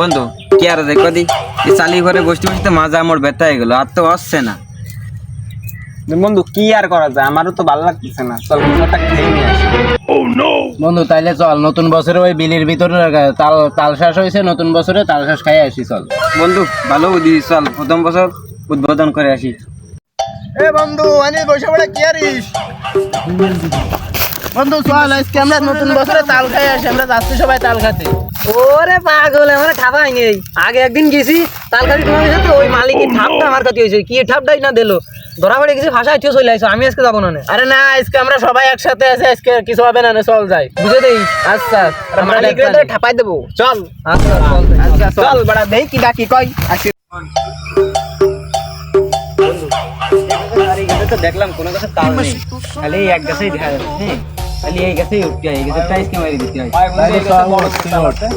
বন্ধু কি আর দেখ কদি? এই চালি ঘরে বসতে বসতে মাজা আমার ব্যথা হয়ে গেল আর তো আসছে না। বন্ধু কি আর করা যায়? আমারও তো ভালো লাগতেছে না। চল একটা খেয়ে নিয়ে আসি। বন্ধু তাইলে চল নতুন বছরে ওই বিলির ভিতরে তাল তাল শ্বাস হয়েছে নতুন বছরে তাল শ্বাস খাই আসি চল। বন্ধু ভালো বুদ্ধি চল প্রথম বছর উদ্বোধন করে আসি। এ বন্ধু আনি বসে পড়ে কি আরিস বন্ধু চল আজকে আমরা নতুন বছরে তাল খাই আসি আমরা যাচ্ছি সবাই তাল খাতে। ওরে পাগল আমার খাবাই নেই আগে একদিন গেছি তালকারি তোমার সাথে ওই মালিকের ঠাপটা আমার কাছে হয়েছে। কি ঠাপটাই না দিলো। ধরা পড়ে গেছি ভাষায় চলে চলে আসো আমি আজকে যাব না আরে না আজকে আমরা সবাই একসাথে আছি আজকে কিছু হবে না চল যাই। বুঝে দেই? আচ্ছা মালিকরে তো ঠাপাই দেবো। চল। আচ্ছা চল। আচ্ছা চল। বড়া দেই কি ডাকি কই তো দেখলাম কোনো গাছে তাল নেই। খালি এক গাছেই দেখা যাচ্ছে হ্যাঁ খালি এই গাছেই উঠতে হয় এই গাছের প্রাইস কে মারি দিতে হয়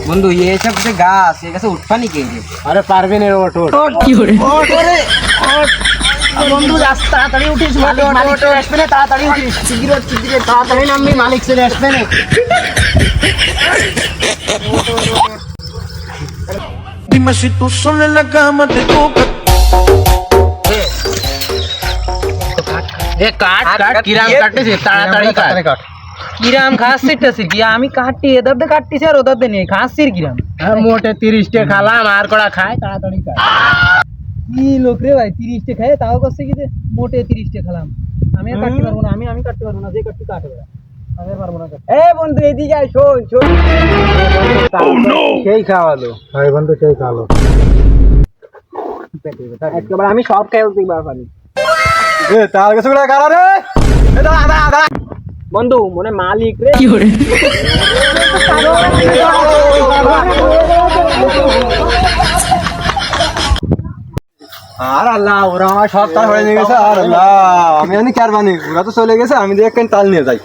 বন্ধু এই সব যে গাছ এই গাছে উঠফানি কে রে আরে পারবি না ওট ওট বন্ধু যাস তাড়াতাড়ি উঠিস মালিক মালিক চলে আসবে না তাড়াতাড়ি উঠিস সিগারেট সিগারেট তাড়াতাড়ি নামবি মালিক চলে আসবে না Dime si tú sola en la cama te toca. এ কাট কাট কিরাম কাটতেছে তাড়াতাড়ি কাট কিরাম খাস সিটতেছি কি আমি কাটটি এদার কাটতেছি আর ওদার দিয়ে নিয়ে খাসির কিরাম হ্যাঁ, মোটে তিরিশটা খালাম আর কড়া খায়? তাড়াতাড়ি কাট কি লোক রে ভাই তিরিশটা খায়? তাও করছে কি মোটে তিরিশটা খেলাম। আমি আর কাটতে পারব না আমি আমি কাটতে পারব না যে কাটতে কাটবে আমি পারব না এ বন্ধু এদিকে আয় শোন শোন। সেই খাওয়ালো। হয় বন্ধু সেই খাওয়ালো। আমি সব খেয়ে উঠতে পারি এ তাল গাছগুলো কারা রে? বন্ধু মনে মালিক রে। কি করে আর আল্লাহ ওরা আমার সব তার হয়ে নিয়ে গেছে আর আল্লাহ আমি জানি কার বানি ওরা তো চলে গেছে আমি দিয়ে তাল নিয়ে যাই।